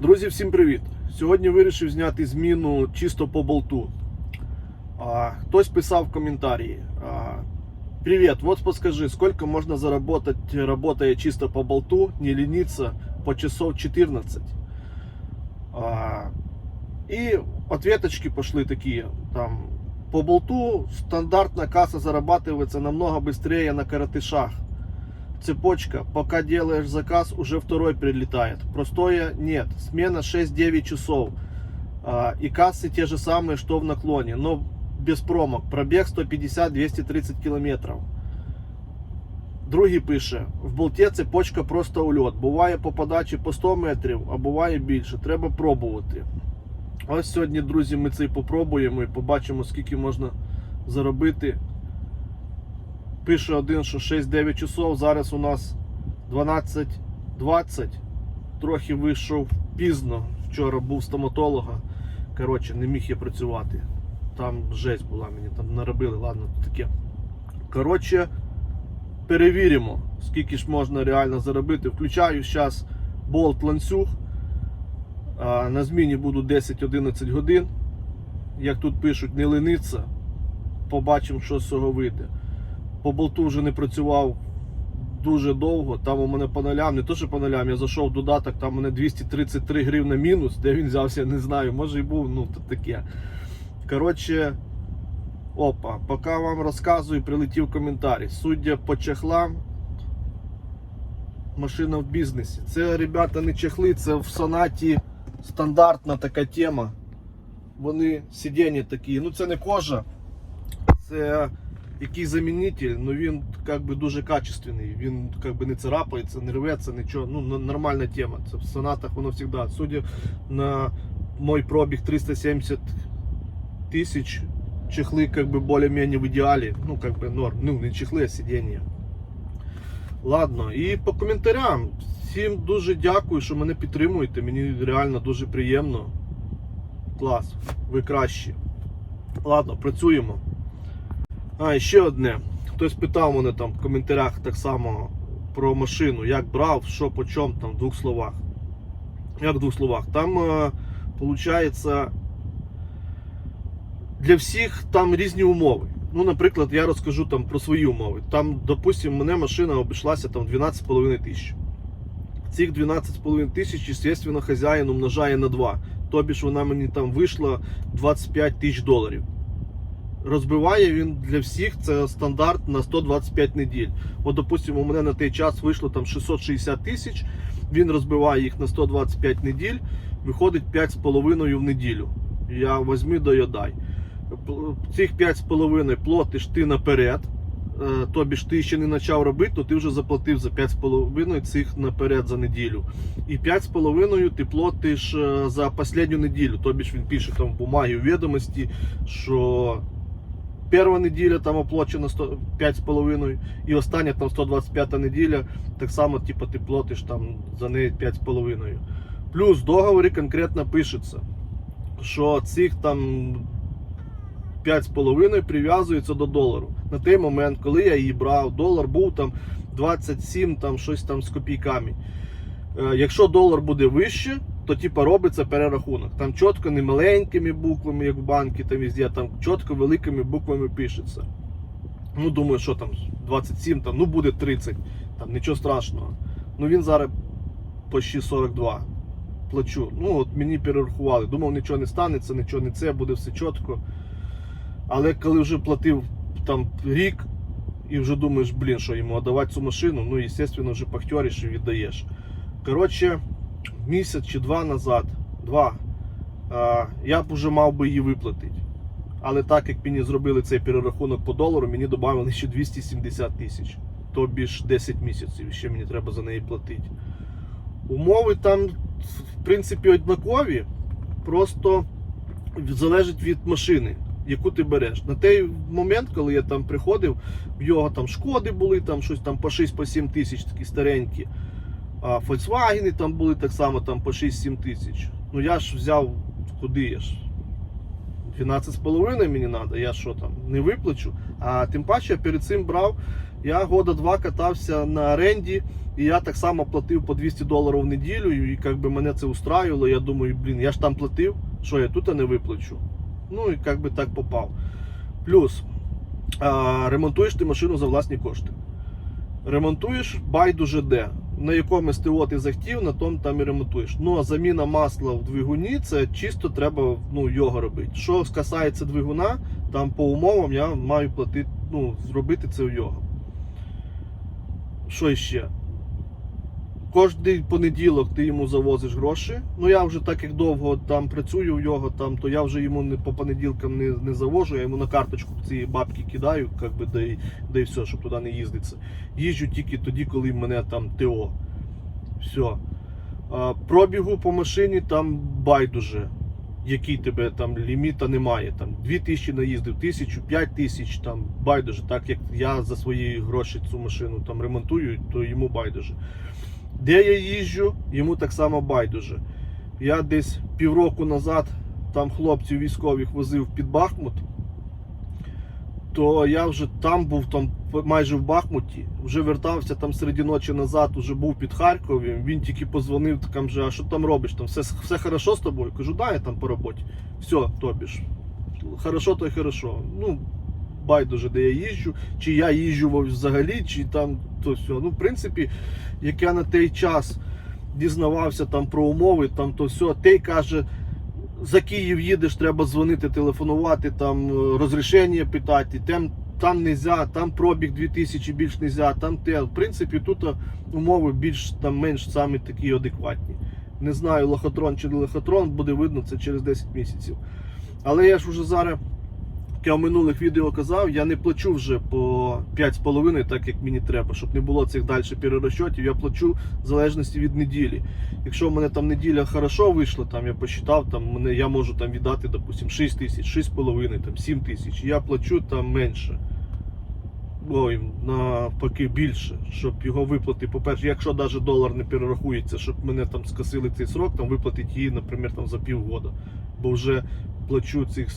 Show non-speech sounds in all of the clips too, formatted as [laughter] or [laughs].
Друзі, всім привіт! Сьогодні вирішив зняти зміну чисто по болту. А, хтось писав в коментарі. А, Привет, вот подскажи, сколько можно заработать, работая чисто по болту, не лениться, по часов 14? А, и ответочки пошли такие, там, по болту стандартная касса зарабатывается намного быстрее на коротышах. Цепочка, пока делаешь заказ, уже второй прилетает. Простое нет. Смена 6-9 часов. А, и кассы те же самые, что в наклоне, но без промок. Пробег 150-230 кілометрів. Другий пише: в болті цепочка просто ульот. Буває по подачі по 100 метрів, а буває більше. Треба пробувати. Ось сьогодні, друзі, ми це і попробуємо і побачимо, скільки можна заробити. Пише один, що 6-9 часов. Зараз у нас 12.20. Трохи вийшов пізно. Вчора був стоматолога. Коротше, не міг я працювати. Там жесть була, мені там наробили, ладно, таке. Коротше, перевіримо, скільки ж можна реально заробити. Включаю зараз болт ланцюг. На зміні буду 10-11 годин. Як тут пишуть, не лениться. Побачимо, що з цього вийде. По болту вже не працював дуже довго. Там у мене по нулям, не то, що по нулям, я зайшов в додаток, там у мене 233 гривна мінус, де він взявся, я не знаю, може і був, ну то таке. Коротше, опа, поки вам розказую, прилетів коментар. Суддя по чехлам, машина в бізнесі. Це, ребята, не чехли, це в сонаті стандартна така тема. Вони сидіння такі, ну це не кожа, це якийсь замінитель, ну він как би дуже качественний. Він как би не царапається, не рветься, нічого. Ну, н- нормальна тема. Це в сонатах воно завжди. Судя на мой пробіг 370 тысяч чехлы как бы более-менее в идеале. Ну, как бы норм. Ну, не чехли, а сидіння. Ладно, і по коментарям. Всім дуже дякую, що мене підтримуєте. Мені реально дуже приємно. Клас, ви кращі. Ладно, працюємо. А, ще одне. Хтось питав мене там в коментарях так само про машину, як брав, що по чому там в двох словах. Як в двох словах? Там, е, для всіх там різні умови. Ну, наприклад, я розкажу там про свої умови. Там, допустимо, мене машина обійшлася там 12,5 тисяч. Цих 12,5 тисяч, звісно, хазяїн умножає на 2. Тобі ж вона мені там вийшла 25 тисяч доларів. Розбиває він для всіх це стандарт на 125 неділь. От, допустимо, у мене на той час вийшло там 660 тисяч. Він розбиває їх на 125 неділь, виходить 5,5 в неділю. Я возьми доїдай. Цих 5,5 платиш ти наперед. Е, Тобі ж ти ще не почав робити, то ти вже заплатив за 5,5 цих наперед за неділю. І 5,5 ти платиш е, за останню неділю. Тобі ж він пише там в бумагі у відомості, що перша неділя там оплачена 100 5,5 і остання там 125 неділя, так само типу, ти платиш там за неї 5,5. Плюс в договорі конкретно пишеться, що цих там 5,5 прив'язується до долару. На той момент, коли я її брав, долар був там 27, там щось там з копійками. Е, Якщо долар буде вище, то типа робиться перерахунок. Там чітко не маленькими буквами, як в банки, там везде, там чітко великими буквами пишеться. Ну, думаю, що там 27, там, ну буде 30, там нічого страшного. Ну він зараз почти 42 плачу. Ну, от мені перерахували. Думав, нічого не станеться, нічого не це, буде все чітко. Але коли вже платив там рік і вже думаєш, блін, що йому віддавати цю машину, ну, звісно, вже пахтьориш і віддаєш. Коротше, місяць чи два назад, два, я б вже мав би її виплатити. Але так як мені зробили цей перерахунок по долару, мені додали ще 270 тисяч. Тобі ж 10 місяців, ще мені треба за неї платити. Умови там, в принципі, однакові, просто залежить від машини, яку ти береш. На той момент, коли я там приходив, в його там шкоди були, там щось там по 6-7 тисяч, такі старенькі. А Volkswagen там були так само там по 6-7 тисяч. Ну я ж взяв куди я ж. 12,5 мені треба, я що там, не виплачу. А тим паче я перед цим брав, я года два катався на оренді, і я так само платив по 200 доларів в неділю, і як би мене це устраювало. Я думаю, блін, я ж там платив, що я тут не виплачу. Ну і як би так попав. Плюс а, ремонтуєш ти машину за власні кошти. Ремонтуєш байдуже де. На якому СТО ти захотів, на тому там і ремонтуєш. Ну а заміна масла в двигуні це чисто треба ну, його робити. Що касається двигуна, там по умовам я маю платити, ну, зробити це в його. Що ще? Кожний понеділок ти йому завозиш гроші. Ну я вже так як довго там працюю в його, там, то я вже йому не по понеділкам не, не завожу, я йому на карточку ці бабки кидаю, как би, і, да і все, щоб туди не їздиться. Їжджу тільки тоді, коли мене там ТО. Все. А, пробігу по машині там байдуже. Який тебе там ліміта немає. Там 2000 наїздив, 1000, 5000, там байдуже. Так як я за свої гроші цю машину там ремонтую, то йому байдуже. Де я їжджу, йому так само байдуже. Я десь півроку назад там хлопців військових возив під Бахмут, то я вже там був там майже в Бахмуті, вже вертався там серед ночі назад, вже був під Харковом. Він тільки позвонив, там же, а що там робиш? Там все, все хорошо з тобою? Кажу, да, я там по роботі. Все, тобі ж. Хорошо, то й хорошо. Ну, байдуже, де я їжджу, чи я їжджу взагалі, чи там то все. Ну, в принципі, як я на той час дізнавався там про умови, там то все, той каже. За Київ їдеш, треба дзвонити, телефонувати, там е, розрішення питати, там, там нельзя, там пробіг 2000 більш нельзя, там те. В принципі, тут умови більш там менш самі такі адекватні. Не знаю, лохотрон чи не лохотрон, буде видно це через 10 місяців. Але я ж вже зараз, я в минулих відео казав, я не плачу вже по 5,5, так як мені треба, щоб не було цих далі перерозчотів. Я плачу в залежності від неділі. Якщо в мене там неділя хорошо вийшла, там я посчитав, там мене я можу там віддати, допустим, 6 тисяч, 6,5, там 7 тисяч. Я плачу там менше. Ой, навпаки більше, щоб його виплати. По-перше, якщо навіть долар не перерахується, щоб мене там скосили цей срок, там виплатити її, наприклад, там за півгода. Бо вже плачу цих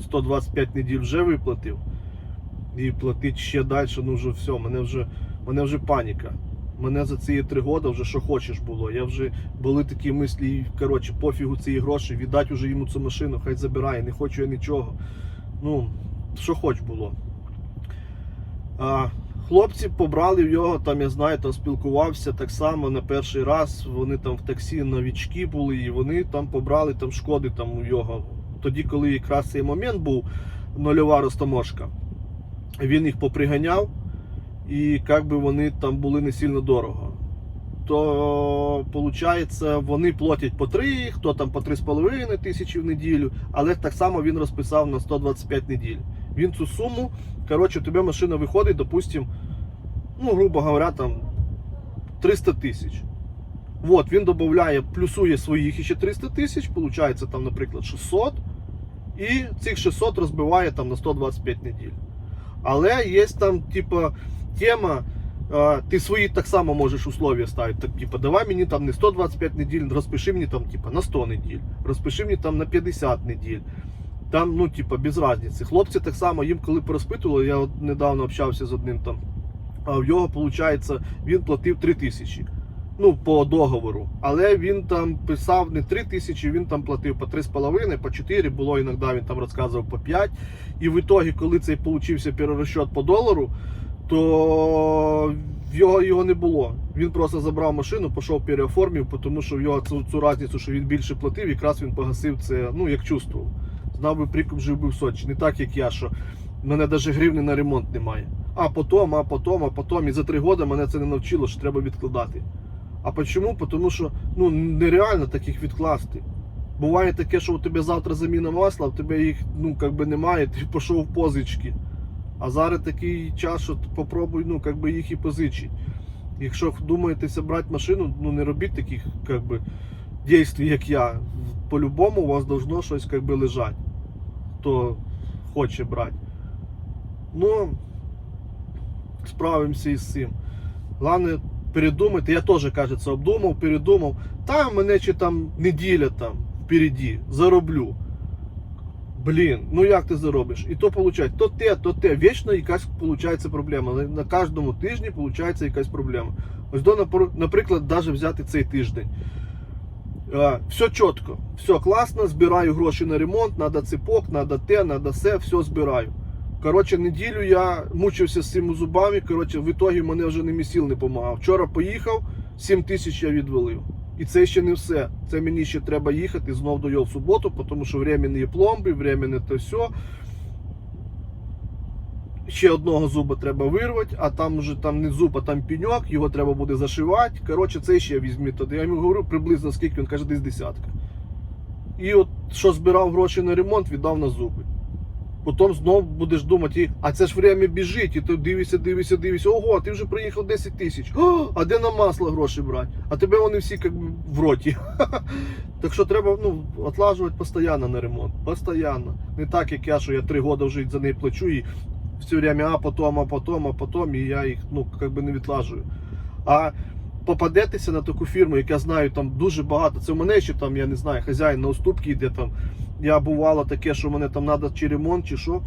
125 неділь вже виплатив. І платити ще далі, ну вже все, мене вже, мене вже паніка. Мене за ці три роки вже що хочеш було. Я вже були такі мислі, коротше, пофігу ці гроші, віддати вже йому цю машину, хай забирає, не хочу я нічого. Ну, що хоч було. А, хлопці побрали в його, там я знаю, там спілкувався так само на перший раз. Вони там в таксі новічки були, і вони там побрали там шкоди там у його. Тоді, коли якраз цей момент був нульова розтаможка, він їх поприганяв, і як би вони там були не сильно дорого. То виходить, вони платять по 3, хто там по 3,5 тисячі в неділю, але так само він розписав на 125 неділь. Він цю суму, коротше, тебе машина виходить, допустим, ну, грубо говоря, там 300 тисяч. Вот, він додає, плюсує своїх ще 300 тисяч, виходить там, наприклад, 600, і цих 600 розбиває там на 125 неділь. Але є там, типа, тема. Ти свої так само можеш условия ставити. Так, типа, давай мені там не 125 неділь, розпиши мені там, типа, на 100 неділь, розпиши мені там на 50 неділь. Там, ну, типа, без різниці. Хлопці так само їм, коли порозпитували, я от недавно общався з одним там. А в його, виходить, він платив 3 тисячі. Ну, по договору. Але він там писав не 3 тисячі, він там платив по 3,5, по 4, було іноді він там розказував по 5. І в ітогі, коли цей получився перерозчет по долару, то його його не було. Він просто забрав машину, пішов переоформив, тому що в його цю, цю різницю, що він більше платив, якраз він погасив це, ну як чувствував. Знав би прикуп, жив би в Сочі. Не так, як я, що в мене навіть гривні на ремонт немає. А потім, а потім, а потім. І за три роки мене це не навчило, що треба відкладати. А чому? Тому що ну, нереально таких відкласти. Буває таке, що у тебе завтра заміна масла, в тебе їх ну, как би немає, ти [laughs] пішов в позички. А зараз такий час, що попробуй ну, как би їх і позичити. Якщо думаєтеся брати машину, ну не робіть таких как би, дій, як я. По-любому у вас должно щось как би, лежати. Хто хоче брати. Ну, справимося із цим. Головне, передумайте. Я теж, кажеться, обдумав, передумав. Та мене чи там неділя там впереді, зароблю. Блін, ну як ти заробиш? І то виходить, то те, то те. Вічно якась виходить проблема. На, кожному тижні виходить якась проблема. Ось до, наприклад, навіть взяти цей тиждень. Все чітко, все класно, збираю гроші на ремонт, треба ципок, треба те, треба все, все збираю. Коротше, неділю я мучився з цими зубами. Коротше, в ітогі мене вже не місіл не допомагав. Вчора поїхав, 7 тисяч я відвалив. І це ще не все. Це мені ще треба їхати знов до його в суботу, тому що временні пломби, временне то все. Ще одного зуба треба вирвати, а там вже там не зуб, а там піньок, його треба буде зашивати. Коротше, це ще візьміть. Тоді я йому говорю приблизно скільки, він каже, десь десятка. І от що збирав гроші на ремонт, віддав на зуби. Потім знов будеш думати, а це ж время біжить, і ти дивишся, дивишся, дивишся. Ого, ти вже приїхав 10 тисяч. А де на масло гроші брати? А тебе вони всі як в роті. [laughs] Так що треба ну, отлажувати постійно на ремонт. Постійно. Не так, як я, що я три роки вже за неї плачу і все время, а потом, а потом, а потом, і я їх ну, би не відлажую. А попадетеся на таку фірму, як я знаю, там дуже багато. Це в мене ще там, я не знаю, хазяїн на уступки йде там. Я бувало таке, що мене там треба чи ремонт, чи що.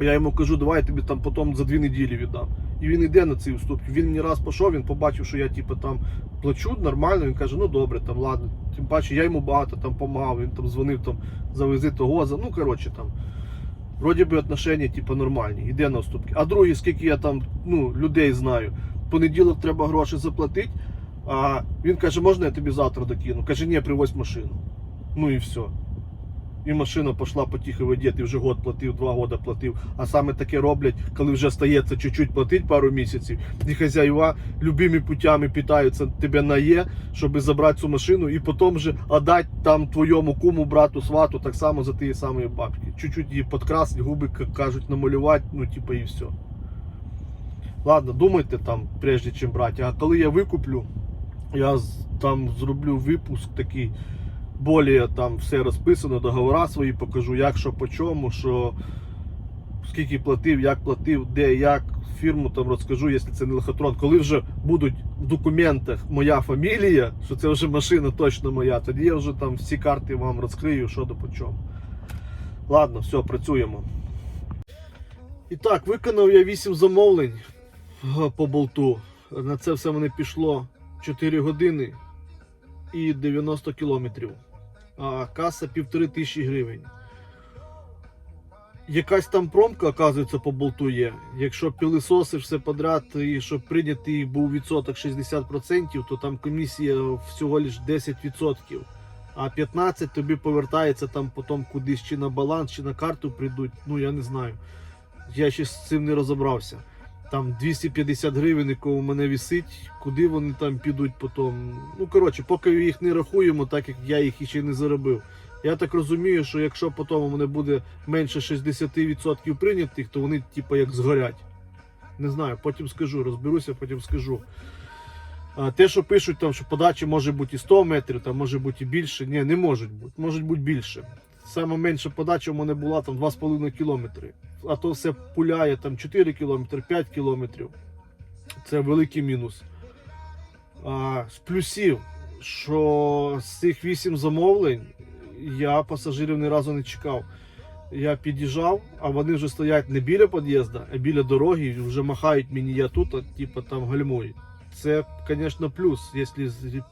Я йому кажу, давай я тобі там потім за дві неділі віддам. І він йде на ці уступки. Він мені раз пішов, він побачив, що я типу, там плачу нормально. Він каже, ну добре, там ладно. Тим паче я йому багато там допомагав. Він там дзвонив там завези того, за ну коротше там. Вроді би отношення, типу, нормальні, йде на уступки. А другі, скільки я там ну, людей знаю, понеділок треба гроші заплатити. А він каже, можна я тобі завтра докину? Каже, ні, привозь машину. Ну і все. І машина пішла по тихій воді, вже год платив, два роки платив. А саме таке роблять, коли вже стається чуть-чуть платити пару місяців, і хазяїва любими путями питаються тебе на є, щоб забрати цю машину, і потім вже отдати там твоєму куму, брату, свату, так само за ті самі бабки. Чуть-чуть її підкрасить, губи, як кажуть, намалювати, ну типа і все. Ладно, думайте там, прежде чим брати. А коли я викуплю, я там зроблю випуск такий. Более там все розписано, договора свої покажу, як що по чому, що скільки платив, як платив, де, як, фірму там розкажу, якщо це не лохотрон. Коли вже будуть в документах моя фамілія, що це вже машина точно моя, тоді я вже там всі карти вам розкрию, що до по чому. Ладно, все, працюємо. І так, виконав я 8 замовлень по болту. На це все мене пішло 4 години і 90 кілометрів. А каса півтори тисячі гривень. Якась там промка, оказується, по болту є. Якщо пилисосиш все подряд, і щоб прийнятий був відсоток 60%, то там комісія всього лиш 10%. А 15% тобі повертається там потім кудись чи на баланс, чи на карту прийдуть. Ну я не знаю. Я ще з цим не розібрався. Там 250 гривень, яка у мене висить, куди вони там підуть потім. Ну, коротше, поки їх не рахуємо, так як я їх ще не заробив. Я так розумію, що якщо потім у мене буде менше 60% прийнятих, то вони типу як згорять. Не знаю, потім скажу, розберуся, потім скажу. А те, що пишуть, там, що подача може бути і 100 метрів, там може бути і більше. Ні, не можуть бути, можуть бути більше. Саме менша подача у мене була там 2,5 кілометри. А то все пуляє там 4 кілометри, 5 кілометрів. Це великий мінус. А, з плюсів, що з цих 8 замовлень я пасажирів ні разу не чекав. Я під'їжджав, а вони вже стоять не біля під'їзду, а біля дороги і вже махають мені я тут, а типу там гальмують. Це, звісно, плюс, якщо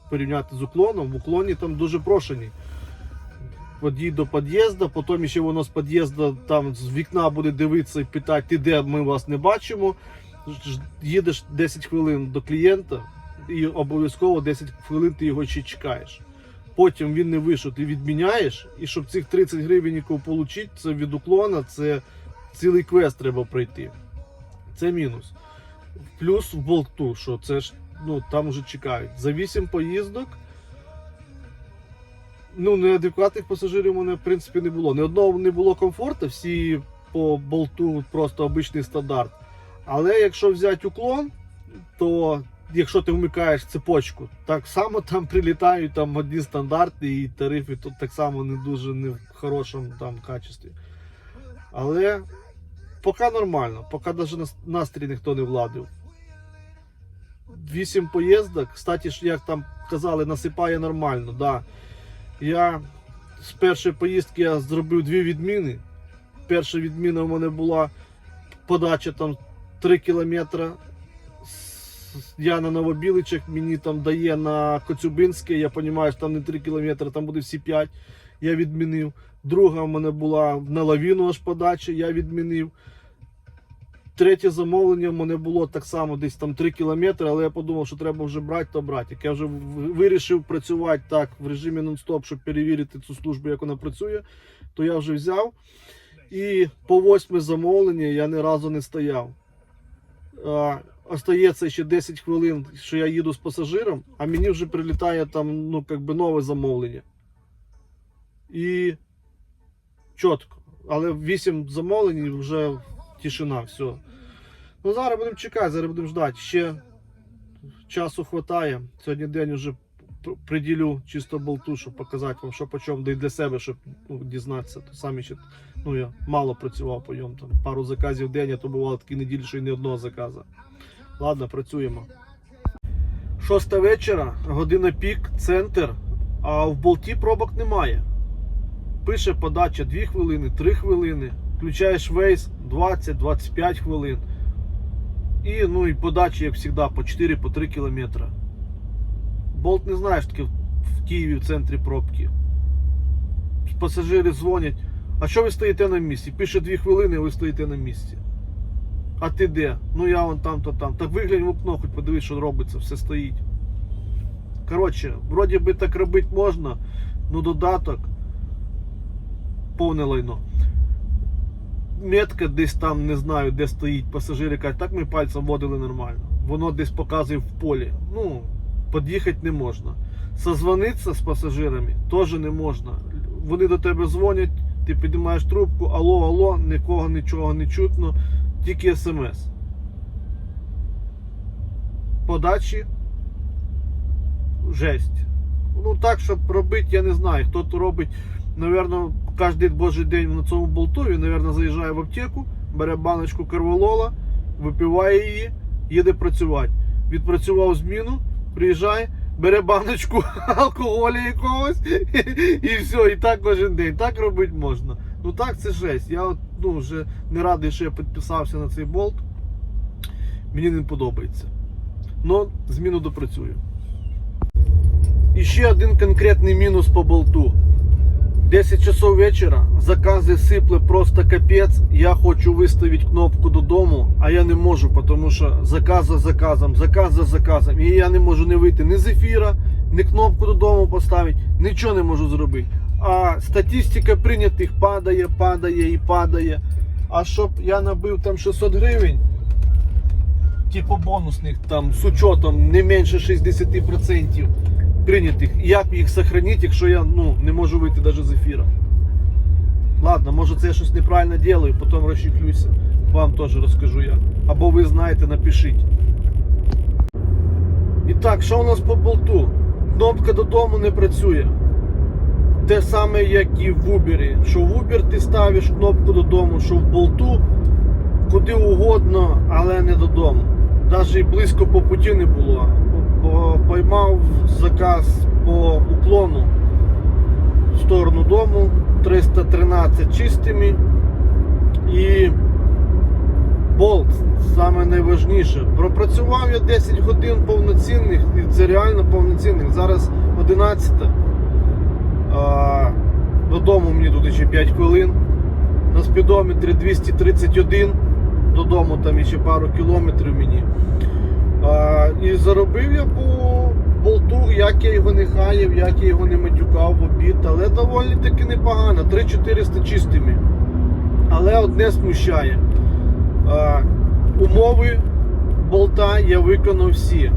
порівняти з уклоном. В уклоні там дуже прошені. Водій до під'їзду, потім ще воно з під'їзду там з вікна буде дивитися і питати, ти де ми вас не бачимо. Їдеш 10 хвилин до клієнта і обов'язково 10 хвилин ти його ще чекаєш. Потім він не вийшов, ти відміняєш, і щоб цих 30 гривень отримати, це від уклона, це цілий квест треба пройти. Це мінус. Плюс в болту, що це ж ну, там вже чекають. За 8 поїздок. Ну, неадекватних пасажирів у мене, в принципі, не було. Ні одного не було комфорту, всі по болту просто обичний стандарт. Але якщо взяти уклон, то якщо ти вмикаєш цепочку, так само там прилітають там одні стандарти і тарифи тут так само не дуже не в хорошому там качестві. Але поки нормально, поки навіть настрій ніхто не владив. Вісім поїздок, кстати, як там казали, насипає нормально. Да. Я з першої поїздки я зробив дві відміни. перша відміна в мене була подача там 3 кілометри. Я на Новобіличах, мені там дає на Коцюбинське, я розумію, що там не 3 кілометри, там буде всі 5. Я відмінив. Друга в мене була на лавіну аж подача, я відмінив. Третє замовлення в мене було так само десь там 3 кілометри, але я подумав, що треба вже брати, то брати. Як я вже вирішив працювати так в режимі нон-стоп, щоб перевірити цю службу, як вона працює, то я вже взяв. І по восьме замовлення я ні разу не стояв. Остається ще 10 хвилин, що я їду з пасажиром, а мені вже прилітає там ну, как би нове замовлення. І чітко. Але 8 замовлень вже тишина, все. Ну зараз будемо чекати, зараз будемо ждати. Ще часу вистачає. Сьогодні день вже приділю чисто болту, щоб показати вам, що по чому, да й для себе, щоб ну, дізнатися. То самі ще, ну я мало працював по ньому, там пару заказів в день, а то бувало такі неділі, що й не одного заказу. Ладно, працюємо. Шоста вечора, година пік, центр, а в болті пробок немає. Пише подача 2 хвилини, 3 хвилини. Включаєш вейс 20-25 хвилин. І, ну, і подачі, як завжди, по 4-3 кілометри. Болт не знаєш таки в Києві в центрі пробки. Пасажири дзвонять. А що ви стоїте на місці? Пише 2 хвилини, ви стоїте на місці. А ти де? Ну я вон там, то там. Так виглянь в окно, хоч подивись, що робиться, все стоїть. Коротше, вроді би так робити можна, ну додаток повне лайно. Метка десь там, не знаю, де стоїть пасажири кажуть, так ми пальцем водили нормально. Воно десь показує в полі. Ну, під'їхати не можна. Созвонитися з пасажирами теж не можна. Вони до тебе дзвонять, ти піднімаєш трубку, алло, алло, нікого нічого не чутно, тільки смс. Подачі жесть. Ну так, щоб робити, я не знаю. Хто то робить, напевно, кожен божий день на цьому болтові, напевно, заїжджає в аптеку, бере баночку карвалола, випиває її, їде працювати. Відпрацював зміну, приїжджає, бере баночку [laughs] алкоголю якогось [laughs] і все, і так кожен день. Так робити можна. Ну так це жесть. Я ну, вже не радий, що я підписався на цей болт. Мені не подобається. Но зміну допрацюю. І ще один конкретний мінус по болту. 10 часов вечора, закази сипле просто капець. Я хочу виставити кнопку додому, а я не можу, тому що заказ за заказом, заказ за заказом. І я не можу не вийти ні з ефіра, ні кнопку додому поставити, нічого не можу зробити. А статистика прийнятих падає, падає і падає. А щоб я набив там 600 гривень, типу бонусних там з учетом не менше 60% прийнятих. Як їх сохранити, якщо я ну, не можу вийти навіть з ефіру? Ладно, може це я щось неправильно делаю, потім розчіплюся. Вам теж розкажу як. Або ви знаєте, напишіть. І так, що у нас по болту? Кнопка додому не працює. Те саме, як і в Uber. Що в Uber ти ставиш кнопку додому, що в болту куди угодно, але не додому. Навіть близько по путі не було. По- Поймав заказ по уклону в сторону дому 313 чистими. І болт саме найважніше. Пропрацював я 10 годин повноцінних, і це реально повноцінних. Зараз 11. А, додому мені тут ще 5 хвилин. На спідометрі 231. Додому там ще пару кілометрів мені. А, і заробив я по болту, як я його не хаяв, як я його не матюкав в обід, але доволі таки непогано. 3400 чистими. Але одне смущає. А, умови болта я виконав всі.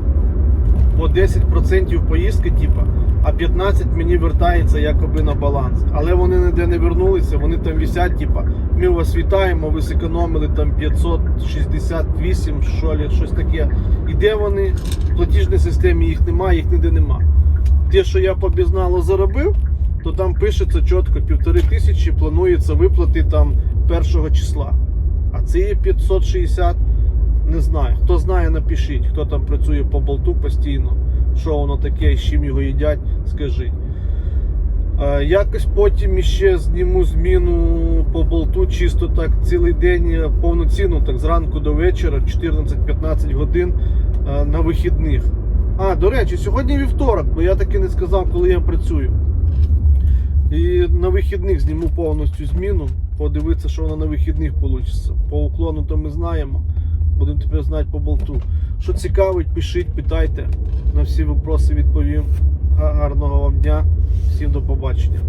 По 10% поїздки, типа, а 15 мені вертається якоби на баланс. Але вони ніде не вернулися, вони там висять, типа, ми вас вітаємо, ви зекономили там 568, що ли, щось таке. І де вони? В платіжній системі їх немає, їх ніде нема. Те, що я по безналу заробив, то там пишеться чітко півтори тисячі, планується виплати там першого числа. А це є 560, не знаю. Хто знає, напишіть, хто там працює по болту постійно, що воно таке, з чим його їдять, скажіть. Е, Якось потім іще зніму зміну по болту, чисто так цілий день е, повноцінно, так зранку до вечора, 14-15 годин е, на вихідних. А, до речі, сьогодні вівторок, бо я таки не сказав, коли я працюю. І на вихідних зніму повністю зміну, подивитися, що воно на вихідних вийде. По уклону то ми знаємо. Будемо тепер знати по болту. Що цікавить, пишіть, питайте. На всі вопроси відповім. Гарного вам дня. Всім до побачення.